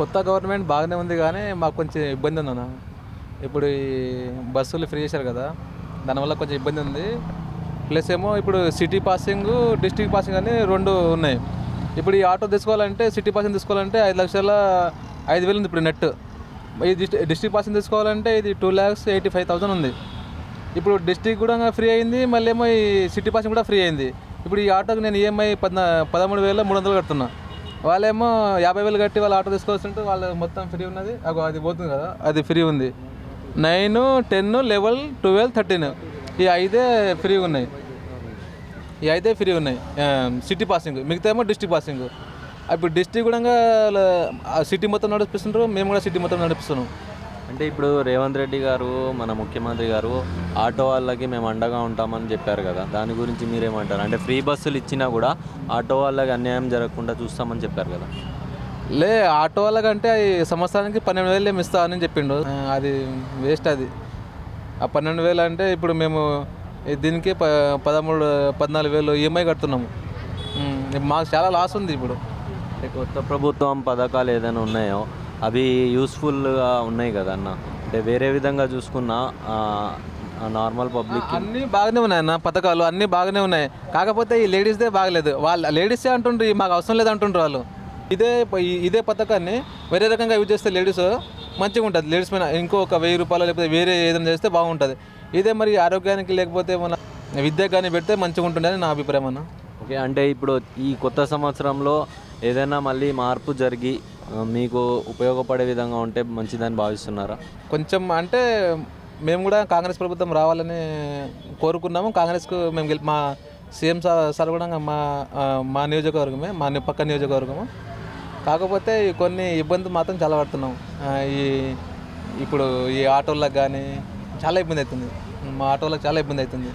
కొత్త గవర్నమెంట్ బాగానే ఉంది కానీ మాకు కొంచెం ఇబ్బంది ఉంది అన్న. ఇప్పుడు ఈ బస్సులు ఫ్రీ చేశారు కదా దానివల్ల కొంచెం ఇబ్బంది ఉంది. ప్లస్ ఏమో ఇప్పుడు సిటీ పాసింగ్ డిస్ట్రిక్ట్ పాసింగ్ అని రెండు ఉన్నాయి. ఇప్పుడు ఈ ఆటో తీసుకోవాలంటే సిటీ పాసింగ్ తీసుకోవాలంటే ఐదు లక్షల ఐదు వేలు ఉంది ఇప్పుడు నెట్. ఈ డిస్ట్రిక్ డిస్ట్రిక్ట్ పాసింగ్ తీసుకోవాలంటే ఇది two lakhs eighty five thousand ఉంది. ఇప్పుడు డిస్ట్రిక్ట్ కూడా ఫ్రీ అయింది మళ్ళీ ఏమో ఈ సిటీ పాసింగ్ కూడా ఫ్రీ అయింది. ఇప్పుడు ఈ ఆటోకి నేను ఈఎంఐ పద్నా పదమూడు వేల మూడు వందలు కడుతున్నాను వాళ్ళేమో యాభై వేలు కట్టి వాళ్ళు ఆటో తీసుకోవాల్సింటే వాళ్ళు మొత్తం ఫ్రీ ఉన్నది. అగో అది పోతుంది కదా అది ఫ్రీ ఉంది. Nine ten level twelve thirteen. ఈ ఐదే ఫ్రీ ఉన్నాయి. ఈ అయితే ఫ్రీ ఉన్నాయి. City passing. మిగతా ఏమో డిస్టిక్ పాసింగ్. ఇప్పుడు డిస్టిక్ కూడా సిటీ మొత్తం నడిపిస్తుంటారు మేము కూడా సిటీ మొత్తం నడిపిస్తున్నాం. అంటే ఇప్పుడు రేవంత్ రెడ్డి గారు మన ముఖ్యమంత్రి గారు ఆటో వాళ్ళకి మేము అండగా ఉంటామని చెప్పారు కదా. దాని గురించి మీరేమంటారు? అంటే ఫ్రీ బస్సులు ఇచ్చినా కూడా ఆటో వాళ్ళకి అన్యాయం జరగకుండా చూస్తామని చెప్పారు కదా. లే ఆటో వాళ్ళకంటే ఈ సంవత్సరానికి పన్నెండు వేలు ఏమి ఇస్తా అని చెప్పిండు అది వేస్ట్ అది. ఆ పన్నెండు వేలు అంటే ఇప్పుడు మేము దీనికి ప పదమూడు పద్నాలుగు వేలు ఈఎంఐ కడుతున్నాము. ఉమ్, మాకు చాలా లాస్ ఉంది ఇప్పుడు. కొత్త ప్రభుత్వం పథకాలు ఏదైనా ఉన్నాయో అవి యూస్ఫుల్గా ఉన్నాయి కదా అన్న. అంటే వేరే విధంగా చూసుకున్నా నార్మల్ పబ్లిక్ అన్నీ బాగానే ఉన్నాయి అన్న పథకాలు అన్నీ బాగానే ఉన్నాయి. కాకపోతే ఈ లేడీస్దే బాగలేదు. వాళ్ళు లేడీసే అంటుండ్రు "ఈ మాకు అవసరం లేదు అంటుండ్రు వాళ్ళు. ఇదే ఇదే పథకాన్ని వేరే రకంగా యూజ్ చేస్తే లేడీస్ మంచిగా ఉంటుంది. లేడీస్ పైన ఇంకో ఒక వెయ్యి రూపాయలు లేకపోతే వేరే ఏదైనా చేస్తే బాగుంటుంది. ఇదే మరి ఆరోగ్యానికి లేకపోతే మన విద్యకు కానీ పెడితే మంచిగా ఉంటుంది అని నా అభిప్రాయం అన్న. ఓకే అంటే ఇప్పుడు ఈ కొత్త సంవత్సరంలో ఏదైనా మళ్ళీ మార్పు జరిగి మీకు ఉపయోగపడే విధంగా ఉంటే మంచిదని భావిస్తున్నారా? కొంచెం అంటే మేము కూడా కాంగ్రెస్ ప్రభుత్వం రావాలని కోరుకున్నాము. కాంగ్రెస్కు మేము గెలి మా సీఎం సార్ సార్ కూడా మా మా నియోజకవర్గమే మా పక్క నియోజకవర్గము. కాకపోతే కొన్ని ఇబ్బందులు మాత్రం చాలా పడుతున్నాం. ఈ ఇప్పుడు ఈ ఆటోలకు కానీ చాలా ఇబ్బంది అవుతుంది. మా ఆటోలకు చాలా ఇబ్బంది అవుతుంది.